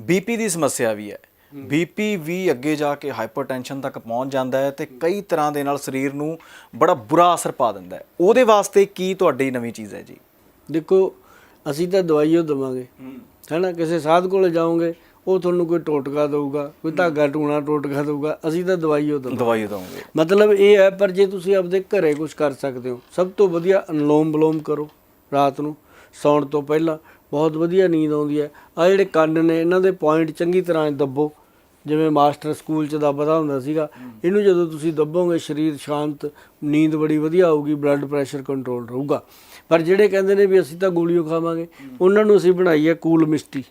ਬੀਪੀ ਦੀ ਸਮੱਸਿਆ ਵੀ ਹੈ। ਬੀਪੀ ਵੀ ਅੱਗੇ ਜਾ ਕੇ ਹਾਈਪਰਟੈਂਸ਼ਨ ਤੱਕ ਪਹੁੰਚ ਜਾਂਦਾ ਹੈ ਤੇ ਕਈ ਤਰ੍ਹਾਂ ਦੇ ਨਾਲ ਸਰੀਰ ਨੂੰ ਬੜਾ ਬੁਰਾ ਅਸਰ ਪਾ ਦਿੰਦਾ ਹੈ। ਉਹਦੇ ਵਾਸਤੇ ਕੀ ਤੁਹਾਡੀ ਨਵੀਂ ਚੀਜ਼ ਹੈ ਜੀ? ਦੇਖੋ ਅਸੀਂ ਤਾਂ ਦਵਾਈਓ ਦਵਾਂਗੇ। ਹੈਨਾ ਕਿਸੇ ਸਾਧ ਕੋਲ ਜਾਓਗੇ ਉਹ ਤੁਹਾਨੂੰ ਕੋਈ ਟੋਟਕਾ ਦਊਗਾ ਕੋਈ ਧਾਗਾ ਟੂਣਾ ਟੋਟਕਾ ਦਊਗਾ ਅਸੀਂ ਤਾਂ ਦਵਾਈਓ ਦਵਾਂਗੇ। ਦਵਾਈ ਦਵਾਂਗੇ। ਮਤਲਬ ਇਹ ਹੈ ਪਰ ਜੇ ਤੁਸੀਂ ਆਪਦੇ ਘਰੇ ਕੁਝ ਕਰ ਸਕਦੇ ਹੋ ਸਭ ਤੋਂ ਵਧੀਆ ਅਨਲੋਮ ਬਲੋਮ ਕਰੋ ਰਾਤ ਨੂੰ ਸੌਣ ਤੋਂ ਪਹਿਲਾਂ ਬਹੁਤ ਵਧੀਆ ਨੀਂਦ ਆਉਂਦੀ ਹੈ। ਆ ਜਿਹੜੇ ਕੰਨ ਨੇ ਇਹਨਾਂ ਦੇ ਪੁਆਇੰਟ ਚੰਗੀ ਤਰ੍ਹਾਂ ਦੱਬੋ। ਜਿਵੇਂ ਮਾਸਟਰ ਸਕੂਲ ਚ ਦੱਬਦਾ ਹੁੰਦਾ ਸੀਗਾ ਇਹਨੂੰ ਜਦੋਂ ਤੁਸੀਂ ਦੱਬੋਗੇ ਸਰੀਰ ਸ਼ਾਂਤ ਨੀਂਦ ਬੜੀ ਵਧੀਆ ਆਊਗੀ ਬਲੱਡ ਪ੍ਰੈਸ਼ਰ ਕੰਟਰੋਲ ਰਹੂਗਾ। ਪਰ ਜਿਹੜੇ ਕਹਿੰਦੇ ਨੇ ਵੀ ਅਸੀਂ ਤਾਂ ਗੋਲੀਓ ਖਾਵਾਂਗੇ ਉਹਨਾਂ ਨੂੰ ਅਸੀਂ ਬਣਾਈ ਹੈ ਕੂਲ ਮਿਸਟੀ।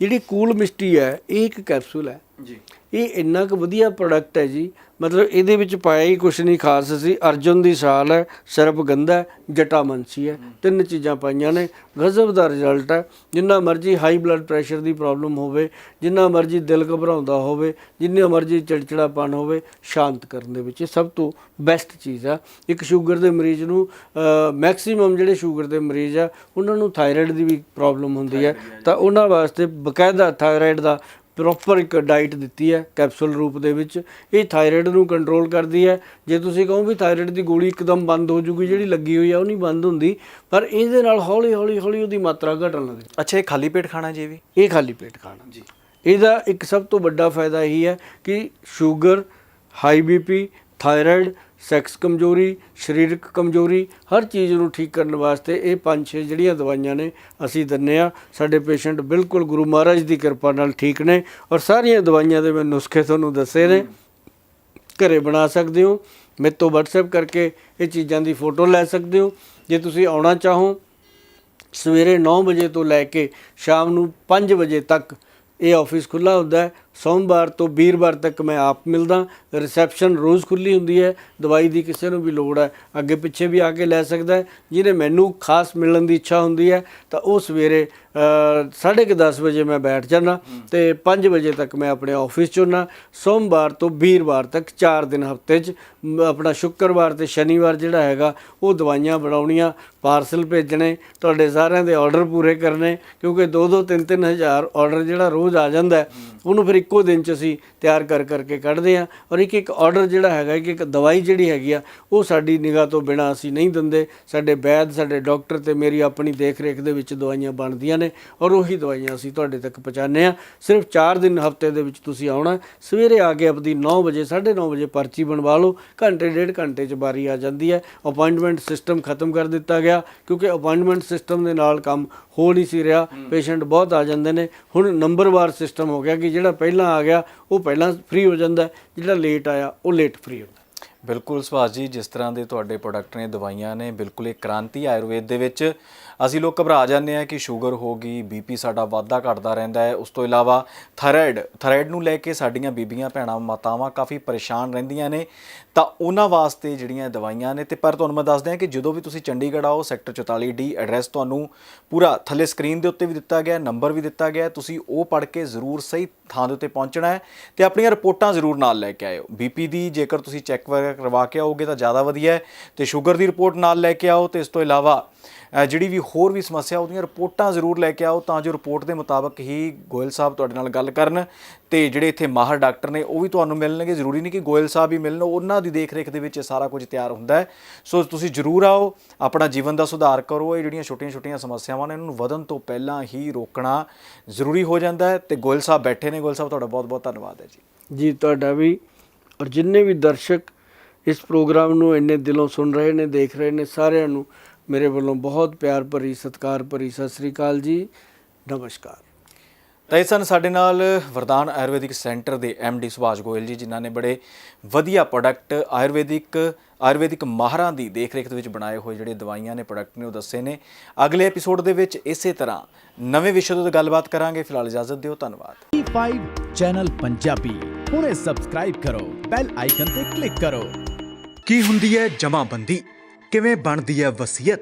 ਜਿਹੜੀ ਕੂਲ ਮਿਸਟੀ ਹੈ ਇਹ ਇੱਕ ਕੈਪਸੂਲ ਹੈ। ਜੀ। ਇਹ ਇੰਨਾ ਕੁ ਵਧੀਆ ਪ੍ਰੋਡਕਟ ਹੈ ਜੀ ਮਤਲਬ ਇਹਦੇ ਵਿੱਚ ਪਾਇਆ ਹੀ ਕੁਛ ਨਹੀਂ ਖਾਸ ਸੀ ਅਰਜੁਨ ਦੀ ਸਾਲ ਹੈ ਸਰਬ ਗੰਧਾ ਜਟਾਮੰਸੀ ਹੈ ਤਿੰਨ ਚੀਜ਼ਾਂ ਪਾਈਆਂ ਨੇ ਗਜ਼ਬ ਦਾ ਰਿਜ਼ਲਟ ਹੈ। ਜਿੰਨਾ ਮਰਜ਼ੀ ਹਾਈ ਬਲੱਡ ਪ੍ਰੈਸ਼ਰ ਦੀ ਪ੍ਰੋਬਲਮ ਹੋਵੇ ਜਿੰਨਾ ਮਰਜ਼ੀ ਦਿਲ ਘਬਰਾਉਂਦਾ ਹੋਵੇ ਜਿੰਨਾ ਮਰਜ਼ੀ ਚਿੜਚਿੜਾਪਨ ਹੋਵੇ ਸ਼ਾਂਤ ਕਰਨ ਦੇ ਵਿੱਚ ਇਹ ਸਭ ਤੋਂ ਬੈਸਟ ਚੀਜ਼ ਆ। ਇੱਕ ਸ਼ੂਗਰ ਦੇ ਮਰੀਜ਼ ਨੂੰ ਮੈਕਸਿਮਮ ਜਿਹੜੇ ਸ਼ੂਗਰ ਦੇ ਮਰੀਜ਼ ਆ ਉਹਨਾਂ ਨੂੰ ਥਾਇਰਾਇਡ ਦੀ ਵੀ ਪ੍ਰੋਬਲਮ ਹੁੰਦੀ ਹੈ। ਤਾਂ ਉਹਨਾਂ ਵਾਸਤੇ ਬਕਾਇਦਾ ਥਾਇਰਾਇਡ ਦਾ ਪ੍ਰੋਪਰ ਇੱਕ ਡਾਈਟ ਦਿੱਤੀ ਹੈ ਕੈਪਸੂਲ ਰੂਪ ਦੇ ਵਿੱਚ। ਇਹ ਥਾਇਰਾਇਡ ਨੂੰ ਕੰਟਰੋਲ ਕਰਦੀ ਹੈ। ਜੇ ਤੁਸੀਂ ਕਹੋ ਵੀ ਥਾਇਰਾਇਡ ਦੀ ਗੋਲੀ ਇੱਕਦਮ ਬੰਦ ਹੋ ਜੂਗੀ ਜਿਹੜੀ ਲੱਗੀ ਹੋਈ ਆ ਉਹ ਨਹੀਂ ਬੰਦ ਹੁੰਦੀ ਪਰ ਇਹਦੇ ਨਾਲ ਹੌਲੀ ਹੌਲੀ ਹੌਲੀ ਉਹਦੀ ਮਾਤਰਾ ਘਟਣ ਲੱਗ ਜਾਂਦੀ। ਅੱਛਾ ਇਹ ਖਾਲੀ ਪੇਟ ਖਾਣਾ ਜੀ ਵੀ? ਇਹ ਖਾਲੀ ਪੇਟ ਖਾਣਾ। ਜੀ। ਇਹਦਾ ਇੱਕ ਸਭ ਤੋਂ ਵੱਡਾ ਫਾਇਦਾ ਇਹੀ ਹੈ ਕਿ sugar high BP thyroid sex ਕਮਜ਼ੋਰੀ, ਸਰੀਰਕ ਕਮਜ਼ੋਰੀ, ਹਰ ਚੀਜ਼ ਨੂੰ ਠੀਕ ਕਰਨ ਵਾਸਤੇ ਇਹ ਪੰਜ ਛੇ ਜਿਹੜੀਆਂ ਦਵਾਈਆਂ ਨੇ ਅਸੀਂ ਦਿੰਨੇ ਆ ਸਾਡੇ ਪੇਸ਼ੈਂਟ ਬਿਲਕੁਲ ਗੁਰੂ ਮਹਾਰਾਜ ਦੀ ਕਿਰਪਾ ਨਾਲ ਠੀਕ ਨੇ ਔਰ ਸਾਰੀਆਂ ਦਵਾਈਆਂ ਦੇ ਮੈਂ ਨੁਸਖੇ ਤੁਹਾਨੂੰ ਦੱਸੇ ਨੇ। ਘਰੇ ਬਣਾ ਸਕਦੇ ਹੋ, ਮੇਰੇ ਤੋਂ WhatsApp ਕਰਕੇ ਇਹ ਚੀਜ਼ਾਂ ਦੀ ਫੋਟੋ ਲੈ ਸਕਦੇ ਹੋ। ਜੇ ਤੁਸੀਂ ਆਉਣਾ ਚਾਹੋ, ਸਵੇਰੇ 9 ਵਜੇ ਤੋਂ ਲੈ ਕੇ ਸ਼ਾਮ ਨੂੰ 5 ਵਜੇ ਤੱਕ ਇਹ ਆਫਿਸ ਖੁੱਲਾ ਹੁੰਦਾ ਹੈ। ਸੋਮਵਾਰ ਤੋਂ ਵੀਰਵਾਰ ਤੱਕ ਮੈਂ ਆਪ ਮਿਲਦਾ। ਰਿਸੈਪਸ਼ਨ ਰੋਜ਼ ਖੁੱਲੀ ਹੁੰਦੀ ਹੈ। ਦਵਾਈ ਦੀ ਕਿਸੇ ਨੂੰ ਵੀ ਲੋੜ ਹੈ। ਅੱਗੇ ਪਿੱਛੇ ਵੀ ਆ ਕੇ ਲੈ ਸਕਦਾ ਜਿਹਨੇ ਮੈਨੂੰ ਖਾਸ ਮਿਲਣ ਦੀ ਇੱਛਾ ਹੁੰਦੀ ਹੈ ਤਾਂ ਉਹ ਸਵੇਰੇ ਅ, ਸਾਢੇ ਕੁ 10 ਵਜੇ ਮੈਂ ਬੈਠ ਜਾਣਾ ਤੇ 5 ਵਜੇ ਤੱਕ ਮੈਂ ਆਪਣੇ ਆਫਿਸ 'ਚ ਹੁੰਨਾ ਸੋਮਵਾਰ ਤੋਂ ਵੀਰਵਾਰ ਤੱਕ 4 ਦਿਨ ਹਫ਼ਤੇ 'ਚ ਆਪਣਾ ਸ਼ੁੱਕਰਵਾਰ ਤੇ ਸ਼ਨੀਵਾਰ ਜਿਹੜਾ ਹੈਗਾ ਉਹ ਦਵਾਈਆਂ ਬਣਾਉਣੀਆਂ ਪਾਰਸਲ ਭੇਜਣੇ ਤੁਹਾਡੇ ਸਾਰਿਆਂ ਦੇ ਆਰਡਰ ਪੂਰੇ ਕਰਨੇ ਕਿਉਂਕਿ 2-2 3-3 ਹਜ਼ਾਰ ਆਰਡਰ ਜਿਹੜਾ ਰੋਜ਼ ਆ ਜਾਂਦਾ ਉਹਨੂੰ ਫਿਰ ਇੱਕੋ ਦਿਨ 'ਚ ਅਸੀਂ ਤਿਆਰ ਕਰ ਕਰਕੇ ਕੱਢਦੇ ਆ ਔਰ ਇੱਕ ਇੱਕ ਆਰਡਰ ਜਿਹੜਾ ਹੈਗਾ ਇੱਕ ਇੱਕ ਦਵਾਈ ਜਿਹੜੀ ਹੈਗੀ ਆ ਉਹ ਸਾਡੀ ਨਿਗਾਹ ਤੋਂ ਬਿਨਾ ਅਸੀਂ ਨਹੀਂ ਦਿੰਦੇ। ਸਾਡੇ ਵੈਦ ਸਾਡੇ ਡਾਕਟਰ ਤੇ ਮੇਰੀ ਆਪਣੀ ਦੇਖ ਰੇਖ ਦੇ ਵਿੱਚ ਦਵਾਈਆਂ ਬਣਦੀਆਂ ਨੇ ਔਰ ਉਹੀ ਦਵਾਈਆਂ ਅਸੀਂ ਤੁਹਾਡੇ ਤੱਕ ਪਹੁੰਚਾਉਂਦੇ ਆ ਸਿਰਫ 4 ਦਿਨ ਹਫ਼ਤੇ ਦੇ ਵਿੱਚ ਤੁਸੀਂ ਆਉਣਾ ਸਵੇਰੇ ਆ ਕੇ ਆਪਣੀ 9 ਵਜੇ 9:30 ਵਜੇ ਪਰਚੀ ਬਣਵਾ ਲਓ ਘੰਟੇ ਡੇਢ ਘੰਟੇ 'ਚ ਬਾਰੀ ਆ ਜਾਂਦੀ ਹੈ। ਅਪਾਇੰਟਮੈਂਟ ਸਿਸਟਮ ਖਤਮ ਕਰ ਦਿੱਤਾ ਗਿਆ ਕਿਉਂਕਿ ਅਪਾਇੰਟਮੈਂਟ ਸਿਸਟਮ ਦੇ ਨਾਲ ਕੰਮ ਹੋ ਨਹੀਂ ਸੀ ਰਿਹਾ। ਪੇਸ਼ੈਂਟ ਬਹੁਤ ਆ ਜਾਂਦੇ ਨੇ। ਹੁਣ ਨੰਬਰਵਾਰ ਸਿਸਟਮ ਹੋ ਗਿਆ ਕਿ ਜਿਹੜਾ ਪਹਿਲਾਂ ਪਹਿਲਾਂ ਆ ਗਿਆ, ਉਹ ਪਹਿਲਾਂ ਫ੍ਰੀ ਹੋ ਜਾਂਦਾ ਜਿਹੜਾ ਲੇਟ ਆਇਆ, ਉਹ ਲੇਟ ਫ੍ਰੀ ਹੁੰਦਾ ਬਿਲਕੁਲ ਸੁਭਾਸ਼ ਜੀ, ਜਿਸ ਤਰ੍ਹਾਂ ਦੇ ਤੁਹਾਡੇ ਪ੍ਰੋਡਕਟ ਨੇ, ਦਵਾਈਆਂ ਨੇ, ਬਿਲਕੁਲ ਇੱਕ ਕ੍ਰਾਂਤੀ ਆਯੁਰਵੇਦ ਦੇ ਵਿੱਚ। ਅਸੀਂ ਲੋਕ ਘਬਰਾ ਜਾਂਦੇ ਆ ਕਿ ਸ਼ੂਗਰ ਹੋ ਗਈ ਬੀਪੀ ਸਾਡਾ ਵਾਧਾ ਘਟਦਾ ਰਹਿੰਦਾ ਹੈ। ਉਸ ਤੋਂ ਇਲਾਵਾ ਥਾਇਰਾਇਡ ਥਾਇਰਾਇਡ ਨੂੰ ਲੈ ਕੇ ਸਾਡੀਆਂ ਬੀਬੀਆਂ, ਭੈਣਾਂ, ਮਾਤਾਵਾਂ ਕਾਫੀ ਪਰੇਸ਼ਾਨ ਰਹਿੰਦੀਆਂ ਨੇ। ਤਾਂ ਉਹਨਾਂ ਵਾਸਤੇ ਜਿਹੜੀਆਂ ਦਵਾਈਆਂ ਨੇ, ਤੇ ਪਰ ਤੁਹਾਨੂੰ ਮੈਂ ਦੱਸ ਦਿਆਂ ਕਿ ਜਦੋਂ ਵੀ ਤੁਸੀਂ ਚੰਡੀਗੜ੍ਹ ਆਓ, ਸੈਕਟਰ 44 ਡੀ ਐਡਰੈਸ ਤੁਹਾਨੂੰ ਪੂਰਾ ਥੱਲੇ ਸਕਰੀਨ ਦੇ ਉੱਤੇ ਵੀ ਦਿੱਤਾ ਗਿਆ ਨੰਬਰ ਵੀ ਦਿੱਤਾ ਗਿਆ, ਤੁਸੀਂ ਉਹ ਪੜ੍ਹ ਕੇ ਜ਼ਰੂਰ ਸਹੀ ਥਾਂ ਦੇ ਉੱਤੇ ਪਹੁੰਚਣਾ ਹੈ ਤੇ ਆਪਣੀਆਂ ਰਿਪੋਰਟਾਂ ਜ਼ਰੂਰ ਨਾਲ ਲੈ ਕੇ ਆਇਓ। ਬੀਪੀ ਦੀ ਜੇਕਰ ਤੁਸੀਂ ਚੈੱਕ ਵਗੈਰਾ ਕਰਵਾ ਕੇ ਆਓਗੇ ਤਾਂ ਜ਼ਿਆਦਾ ਵਧੀਆ ਹੈ ਤੇ ਸ਼ੂਗਰ ਦੀ ਰਿਪੋਰਟ ਨਾਲ ਲੈ ਕੇ ਆਓ ਤੇ ਇਸ ਤੋਂ ਇਲਾਵਾ ਜਿਹੜੀ ਵੀ ਹੋਰ ਵੀ ਸਮੱਸਿਆ, ਉਹਦੀਆਂ ਰਿਪੋਰਟਾਂ ਜ਼ਰੂਰ ਲੈ ਕੇ ਆਓ ਤਾਂ ਜੋ ਰਿਪੋਰਟ ਦੇ ਮੁਤਾਬਕ ਹੀ ਗੋਇਲ ਸਾਹਿਬ ਤੁਹਾਡੇ ਨਾਲ ਗੱਲ ਕਰਨ ਤੇ ਜਿਹੜੇ ਇੱਥੇ ਮਾਹਰ ਡਾਕਟਰ ਨੇ, ਉਹ ਵੀ ਤੁਹਾਨੂੰ ਮਿਲਣਗੇ। ਜ਼ਰੂਰੀ ਨਹੀਂ ਕਿ ਗੋਇਲ ਸਾਹਿਬ ਹੀ ਮਿਲਣ, ਉਹਨਾਂ ਦੀ ਦੇਖ-ਰੇਖ ਦੇ ਵਿੱਚ ਇਹ ਸਾਰਾ ਕੁਝ ਤਿਆਰ ਹੁੰਦਾ ਹੈ। ਸੋ ਤੁਸੀਂ ਜ਼ਰੂਰ ਆਓ, ਆਪਣਾ ਜੀਵਨ ਦਾ ਸੁਧਾਰ ਕਰੋ, ਇਹ ਜਿਹੜੀਆਂ ਛੋਟੀਆਂ-ਛੋਟੀਆਂ ਸਮੱਸਿਆਵਾਂ ਨੇ, ਇਹਨਾਂ ਨੂੰ ਵਧਣ ਤੋਂ ਪਹਿਲਾਂ ਹੀ ਰੋਕਣਾ ਜ਼ਰੂਰੀ ਹੋ ਜਾਂਦਾ ਹੈ ਤੇ ਗੋਇਲ ਸਾਹਿਬ ਬੈਠੇ ਨੇ। ਗੋਇਲ ਸਾਹਿਬ, ਤੁਹਾਡਾ ਬਹੁਤ-ਬਹੁਤ ਧੰਨਵਾਦ ਹੈ ਜੀ। ਜੀ, ਤੁਹਾਡਾ ਵੀ ਔਰ ਜਿੰਨੇ ਵੀ ਦਰਸ਼ਕ ਇਸ ਪ੍ਰੋਗਰਾਮ ਨੂੰ ਇੰਨੇ ਦਿਲੋਂ ਸੁਣ ਰਹੇ ਨੇ, ਦੇਖ ਰਹੇ ਨੇ, ਸਾਰਿਆਂ ਨੂੰ ਮੇਰੇ ਵੱਲੋਂ ਬਹੁਤ ਪਿਆਰ ਭਰੀ ਸਤਿਕਾਰ ਭਰੀ ਸਤਿ ਸ੍ਰੀ ਅਕਾਲ ਜੀ। ਨਮਸਕਾਰ। ਤਾਂ ਇਹ ਸਨ ਸਾਡੇ ਨਾਲ ਵਰਦਾਨ ਆਯੁਰਵੈਦਿਕ ਸੈਂਟਰ ਦੇ ਡੀ ਸੁਭਾਸ਼ ਗੋਇਲ ਜੀ ਜਿਨ੍ਹਾਂ ਨੇ ਬੜੇ ਵਧੀਆ ਪ੍ਰੋਡਕਟ ਆਯੁਰਵੈਦਿਕ ਆਯੁਰਵੈਦਿਕ ਮਾਹਰਾਂ ਦੀ ਦੇਖਰੇਖ ਦੇ ਵਿੱਚ ਬਣਾਏ ਹੋਏ ਜਿਹੜੇ ਦਵਾਈਆਂ ਨੇ ਪ੍ਰੋਡਕਟ ਨੇ ਉਹ ਦੱਸੇ ਨੇ। ਅਗਲੇ ਐਪੀਸੋਡ ਦੇ ਵਿੱਚ ਇਸੇ ਤਰ੍ਹਾਂ ਨਵੇਂ ਵਿਸ਼ੇ ਤੋਂ ਗੱਲਬਾਤ ਕਰਾਂਗੇ। ਫਿਲਹਾਲ ਇਜਾਜ਼ਤ ਦਿਓ ਧੰਨਵਾਦ। E5 ਚੈਨਲ ਪੰਜਾਬੀ ਹੁਣੇ ਸਬਸਕ੍ਰਾਈਬ ਕਰੋ ਬੈਲ ਆਈਕਨ ਤੇ ਕਲਿੱਕ ਕਰੋ। ਕੀ ਹੁੰਦੀ ਹੈ ਜਮਾਬੰਦੀ? ਕਿਵੇਂ ਬਣਦੀ ਹੈ ਵਸੀਅਤ?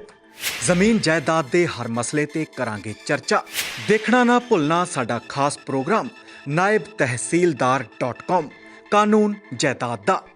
ਜ਼ਮੀਨ ਜਾਇਦਾਦ ਦੇ ਹਰ ਮਸਲੇ ਤੇ ਕਰਾਂਗੇ ਚਰਚਾ। ਦੇਖਣਾ ਨਾ ਭੁੱਲਣਾ ਸਾਡਾ ਖਾਸ ਪ੍ਰੋਗਰਾਮ, ਨਾਇਬ ਤਹਿਸੀਲਦਾਰ.com ਕਾਨੂੰਨ ਜਾਇਦਾਦ ਦਾ।